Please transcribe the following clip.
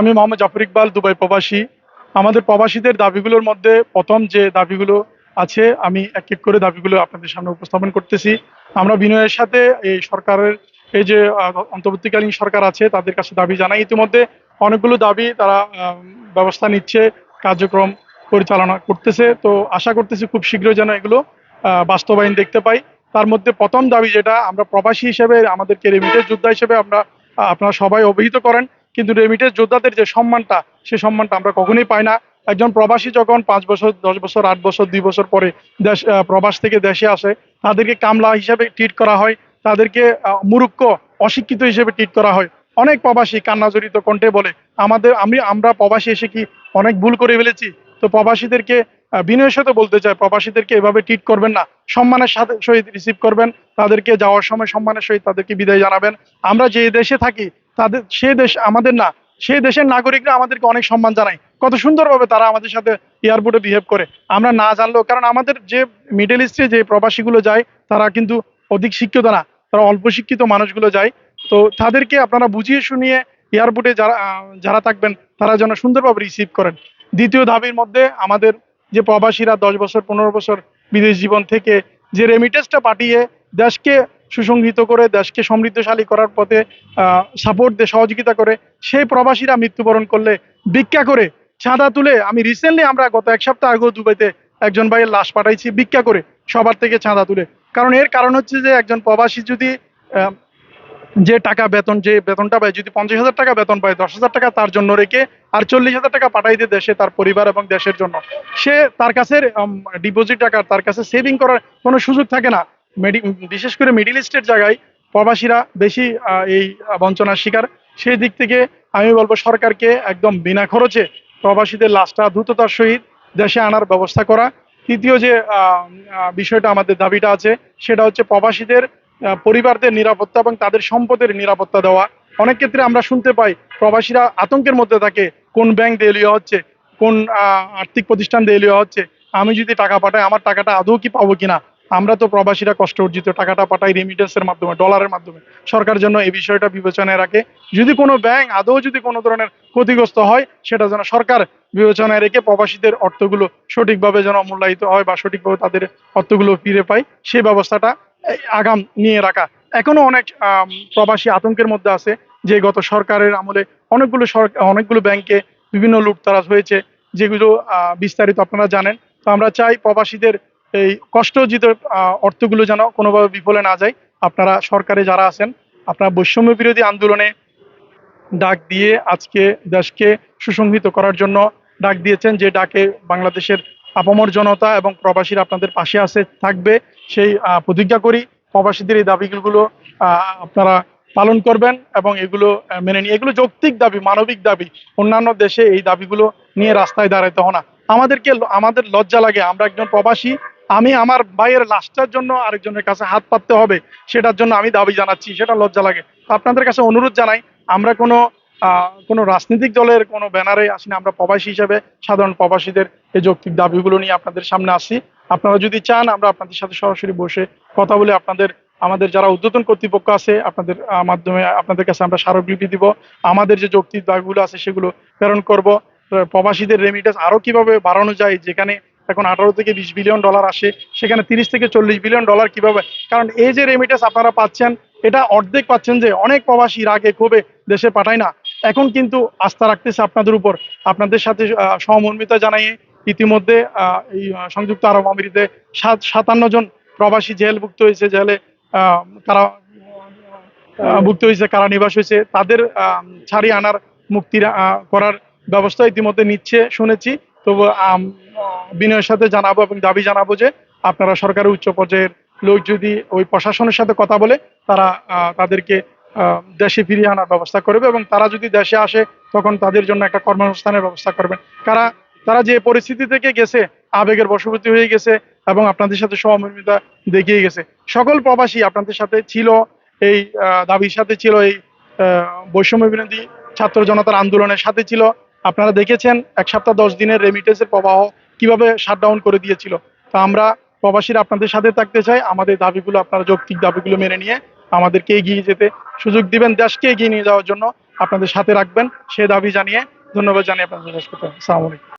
আমি মোহাম্মদ জাফর ইকবাল, দুবাই প্রবাসী। আমাদের প্রবাসীদের দাবিগুলোর মধ্যে প্রথম যে দাবিগুলো আছে, আমি এক এক করে দাবিগুলো আপনাদের সামনে উপস্থাপন করতেছি। আমরা বিনয়ের সাথে এই সরকারের, এই যে অন্তর্বর্তীকালীন সরকার আছে, তাদের কাছে দাবি জানাই। ইতিমধ্যে অনেকগুলো দাবি তারা ব্যবস্থা নিচ্ছে, কার্যক্রম পরিচালনা করতেছে। তো আশা করতেছি খুব শীঘ্রই যেন এগুলো বাস্তবায়ন দেখতে পাই। তার মধ্যে প্রথম দাবি যেটা, আমরা প্রবাসী হিসেবে, আমাদেরকে রেমিটেন্স যোদ্ধা হিসেবে আমরা আপনারা সবাই অবহিত করেন। কিন্তু রেমিটেন্স যোদ্ধাদের যে সম্মানটা, সে সম্মানটা আমরা কখনোই পাই না। একজন প্রবাসী যখন পাঁচ বছর, দশ বছর, আট বছর, দুই বছর পরে দেশ প্রবাস থেকে দেশে আসে, তাদেরকে কামলা হিসেবে ট্রিট করা হয়, তাদেরকে মুরুক্ষ অশিক্ষিত হিসেবে ট্রিট করা হয়। অনেক প্রবাসী কান্নাজড়িত কণ্ঠে বলে, আমাদের, আমি, আমরা প্রবাসী এসে কি অনেক ভুল করে ফেলেছি? তো প্রবাসীদেরকে বিনয়ের সাথে বলতে চাই, প্রবাসীদেরকে এভাবে ট্রিট করবেন না। সম্মানের সাথে, সহিত রিসিভ করবেন। তাদেরকে যাওয়ার সময় সম্মানের সহিত তাদেরকে বিদায় জানাবেন। আমরা যে দেশে থাকি তাদের, সে দেশ আমাদের না সেই দেশের নাগরিকরা আমাদেরকে অনেক সম্মান জানায়। কত সুন্দরভাবে তারা আমাদের সাথে এয়ারপোর্টে বিহেভ করে। আমরা না জানলেও, কারণ আমাদের যে মিডল ইস্টে যে প্রবাসীগুলো যায়, তারা কিন্তু অধিক শিক্ষিত না। তারা অল্প শিক্ষিত মানুষগুলো যায়। তো তাদেরকে আপনারা বুঝিয়ে শুনিয়ে এয়ারপোর্টে যারা যারা থাকবেন, তারা যেন সুন্দরভাবে রিসিভ করেন। দ্বিতীয় দাবির মধ্যে আমাদের যে প্রবাসীরা দশ বছর, পনেরো বছর বিদেশ জীবন থেকে যে রেমিটেন্সটা পাঠিয়ে দেশকে সুসংহিত করে, দেশকে সমৃদ্ধশালী করার পথে সাপোর্ট দিয়ে সহযোগিতা করে, সেই প্রবাসীরা মৃত্যুবরণ করলে ভিক্ষা করে চাঁদা তুলে, আমি রিসেন্টলি আমরা গত এক সপ্তাহ আগে দুবাইতে একজন ভাইয়ের লাশ পাঠাইছি, ভিক্ষা করে সবার থেকে চাঁদা তুলে। কারণ এর কারণ হচ্ছে যে একজন প্রবাসী যদি যে টাকা বেতন, যে বেতনটা পায়, যদি পঞ্চাশ হাজার টাকা বেতন পায়, দশ হাজার টাকা তার জন্য রেখে আর চল্লিশ হাজার টাকা পাঠাই দিয়ে দেশে, তার পরিবার এবং দেশের জন্য। সে তার কাছে ডিপোজিট টাকা, তার কাছে সেভিং করার কোনো সুযোগ থাকে না। বিশেষ করে মিডিল ইস্টের জায়গায় প্রবাসীরা বেশি এই বঞ্চনার শিকার। সেই দিক থেকে আমি বলব সরকারকে একদম বিনা খরচে প্রবাসীদের লাশটা দ্রুততার সহিত দেশে আনার ব্যবস্থা করা। তৃতীয় যে বিষয়টা আমাদের দাবিটা আছে, সেটা হচ্ছে প্রবাসীদের পরিবারদের নিরাপত্তা এবং তাদের সম্পদের নিরাপত্তা দেওয়া। অনেক ক্ষেত্রে আমরা শুনতে পাই প্রবাসীরা আতঙ্কের মধ্যে থাকে, কোন ব্যাংক দেলিয়া হচ্ছে, কোন আর্থিক প্রতিষ্ঠান দেলিয়া হচ্ছে, আমি যদি টাকা পাঠাই, আমার টাকাটা আদৌ কি পাবো কিনা? আমরা তো প্রবাসীরা কষ্ট অর্জিত টাকাটা পাঠাই রেমিটেন্সের মাধ্যমে ডলারের মাধ্যমে। সরকার জন্য এই বিষয়টা বিবেচনায় রাখে। যদি কোনো ব্যাংক আদৌ যদি কোনো ধরনের ক্ষতিগ্রস্ত হয়, সেটা যেন সরকার বিবেচনায় রেখে প্রবাসীদের অর্থগুলো সঠিকভাবে যেন মূল্যায়িত হয় বা সঠিকভাবে তাদের অর্থগুলো ফিরে পায় সেই ব্যবস্থাটা আগাম নিয়ে রাখা। এখনও অনেক প্রবাসী আতঙ্কের মধ্যে আছে যে গত সরকারের আমলে অনেকগুলো সরকার অনেকগুলো ব্যাংকে বিভিন্ন লুটতারাজ হয়েছে, যেগুলো বিস্তারিত আপনারা জানেন। তো আমরা চাই প্রবাসীদের এই কষ্টজিত অর্থগুলো যেন কোনোভাবে বিফলে না যায়, আপনারা সরকারে যারা আছেন, আপনারা বৈষম্য বিরোধী আন্দোলনে ডাক দিয়ে আজকে দেশকে সুসংহিত করার জন্য ডাক দিয়েছেন, যে ডাকে বাংলাদেশের আপামর জনতা এবং প্রবাসীরা আপনাদের পাশে আছে, থাকবে, সেই প্রতিজ্ঞা করি, প্রবাসীদের এই দাবিগুলো আপনারা পালন করবেন এবং এগুলো মেনে নিয়ে, এগুলো যৌক্তিক দাবি, মানবিক দাবি, অন্যান্য দেশে এই দাবিগুলো নিয়ে রাস্তায় দাঁড়াতে হয় না। আমাদেরকে আমাদের লজ্জা লাগে, আমরা একজন প্রবাসী আমি আমার ভাইয়ের লাশটার জন্য আরেকজনের কাছে হাত পাততে হবে, সেটার জন্য আমি দাবি জানাচ্ছি, সেটা লজ্জা লাগে। তো আপনাদের কাছে অনুরোধ জানাই, আমরা কোনো কোনো রাজনৈতিক দলের কোনো ব্যানারে আসি না, আমরা প্রবাসী হিসেবে, সাধারণ প্রবাসীদের এই যৌক্তিক দাবিগুলো নিয়ে আপনাদের সামনে আসি। আপনারা যদি চান, আমরা আপনাদের সাথে সরাসরি বসে কথা বলে আপনাদের, আমাদের যারা উদ্বোধন কর্তৃপক্ষ আছে, আপনাদের মাধ্যমে আপনাদের কাছে আমরা স্মারকলিপি দিব। আমাদের যে যৌক্তিক দাবিগুলো আছে, সেগুলো প্রেরণ করব। প্রবাসীদের রেমিটেন্স আরও কীভাবে বাড়ানো যায়, যেখানে এখন আঠারো থেকে বিশ বিলিয়ন ডলার আসে, সেখানে তিরিশ থেকে চল্লিশ বিলিয়ন ডলার কীভাবে? কারণ এই যে রেমিটেন্স আপনারা পাচ্ছেন, এটা অর্ধেক পাচ্ছেন যে অনেক প্রবাসী আগে ক্ষোভে দেশে পাঠায় না। এখন কিন্তু আস্থা রাখতেছে আপনাদের উপর। আপনাদের সাথে সহমর্মিতা জানাইয়ে ইতিমধ্যে এই সংযুক্ত আরব আমিরিতে সাত, সাতান্ন জন প্রবাসী জেলভুক্ত হয়েছে, জেলে কারা ভুক্ত হয়েছে, কারা নিবাস হয়েছে, তাদের ছাড়িয়ে আনার মুক্তি করার ব্যবস্থা ইতিমধ্যে নিচ্ছে, শুনেছি। আহ, বিনয়ের সাথে জানাব এবং দাবি জানাব যে আপনারা সরকারের উচ্চ পর্যায়ের লোক যদি ওই প্রশাসনের সাথে কথা বলে তারা তাদেরকে দেশে ফিরিয়ে আনার ব্যবস্থা করবে এবং তারা যদি দেশে আসে তখন তাদের জন্য একটা কর্মসংস্থানের ব্যবস্থা করবেন। কারা তারা যে পরিস্থিতি থেকে গেছে আবেগের বশবর্তী হয়ে গেছে এবং আপনাদের সাথে সহমর্মিতা দেখিয়ে গেছে। সকল প্রবাসী আপনাদের সাথে ছিল এই দাবির সাথে ছিল এই বৈষম্য বিরোধী ছাত্র জনতার আন্দোলনের সাথে ছিল। আপনারা দেখেছেন এক সপ্তাহ দশ দিনের রেমিটেন্সের প্রবাহ কীভাবে শাটডাউন করে দিয়েছিল। তো আমরা প্রবাসীরা আপনাদের সাথে থাকতে চাই, আমাদের দাবিগুলো, আপনারা যৌক্তিক দাবিগুলো মেনে নিয়ে আমাদেরকে এগিয়ে যেতে সুযোগ দিবেন, দেশকে এগিয়ে নিয়ে যাওয়ার জন্য আপনাদের সাথে রাখবেন। সে দাবি জানিয়ে ধন্যবাদ জানিয়ে আপনাদের শেষ করতে। আসসালামু আলাইকুম।